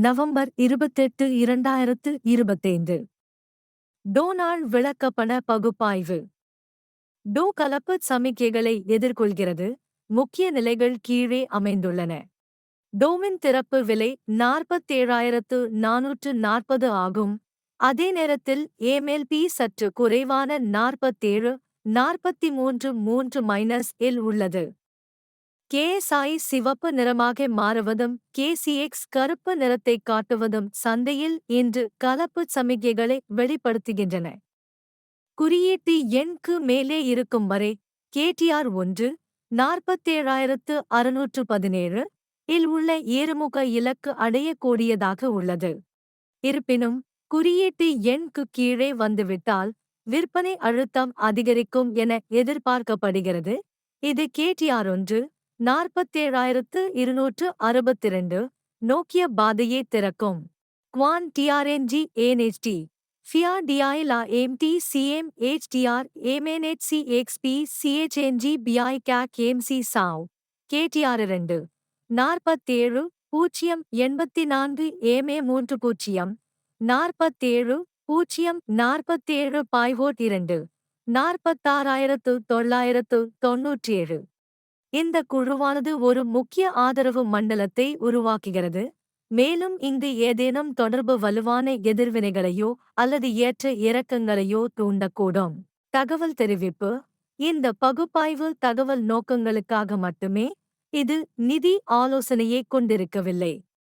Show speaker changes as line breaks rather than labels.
November இருபத்தெட்டு இரண்டாயிரத்து இருபத்தைந்து. டோனால் விளக்கப்பண பகுப்பாய்வு. டோ கலப்பு சமிக்கைகளை எதிர்கொள்கிறது. முக்கிய நிலைகள் கீழே அமைந்துள்ளன. டோவின் திறப்பு விலை நாற்பத்தேழாயிரத்து நானூற்று நாற்பது ஆகும். அதே நேரத்தில் ஏமெல்பி சற்று குறைவான நாற்பத்தேழு நாற்பத்தி மூன்று மூன்று மைனஸ் இல் உள்ளது. கேஎஸ்ஐ சிவப்பு நிறமாக மாறுவதும் கேசிஎக்ஸ் கருப்பு நிறத்தை காட்டுவதும் சந்தையில் இன்று கலப்பு சமிகைகளை வெளிப்படுத்துகின்றன. குறியீட்டு எண்க்கு மேலே இருக்கும் வரை கேடிஆர் ஒன்று நாற்பத்தேழாயிரத்து அறுநூற்று பதினேழு இல் உள்ள ஏறுமுக இலக்கு அடையக்கூடியதாக உள்ளது. இருப்பினும் குறியீட்டு எண்க்கு கீழே வந்துவிட்டால் விற்பனை அழுத்தம் அதிகரிக்கும் என எதிர்பார்க்கப்படுகிறது. இது கேடிஆர் ஒன்று நாற்பத்தேழாயிரத்து இருநூற்று அறுபத்திரண்டு. நோக்கிய பாதையே திறக்கும். குவான் டிஆர்என்ஜி ஏன்ஹெச்டி ஃபியா டிஐலா எம்டி சிஎம் ஹெச்டிஆர் எம்என்ஹெச்சி எக்ஸ்பி சிஹெச்என்ஜி பிஐ கேக் எம்சி சாவ். கேடிஆர் இரண்டு நாற்பத்தேழு பூஜ்ஜியம் எண்பத்தி நான்கு ஏமே மூன்று பூஜ்ஜியம். நாற்பத்தேழு பூஜ்ஜியம் நாற்பத்தேழு பாய்வோட் இரண்டு. நாற்பத்தாறாயிரத்து தொள்ளாயிரத்து தொன்னூற்றி ஏழு இந்த குழுவானது ஒரு முக்கிய ஆதரவு மண்டலத்தை உருவாக்குகிறது. மேலும் இங்கு ஏதேனும் தொடர்பு வலுவான எதிர்வினைகளையோ அல்லது ஏற்ற இறக்கங்களையோ தூண்டக்கூடும். தகவல் தெரிவிப்பு. இந்த பகுப்பாய்வு தகவல் நோக்கங்களுக்காக மட்டுமே இது நிதி ஆலோசனையை கொண்டிருக்கவில்லை.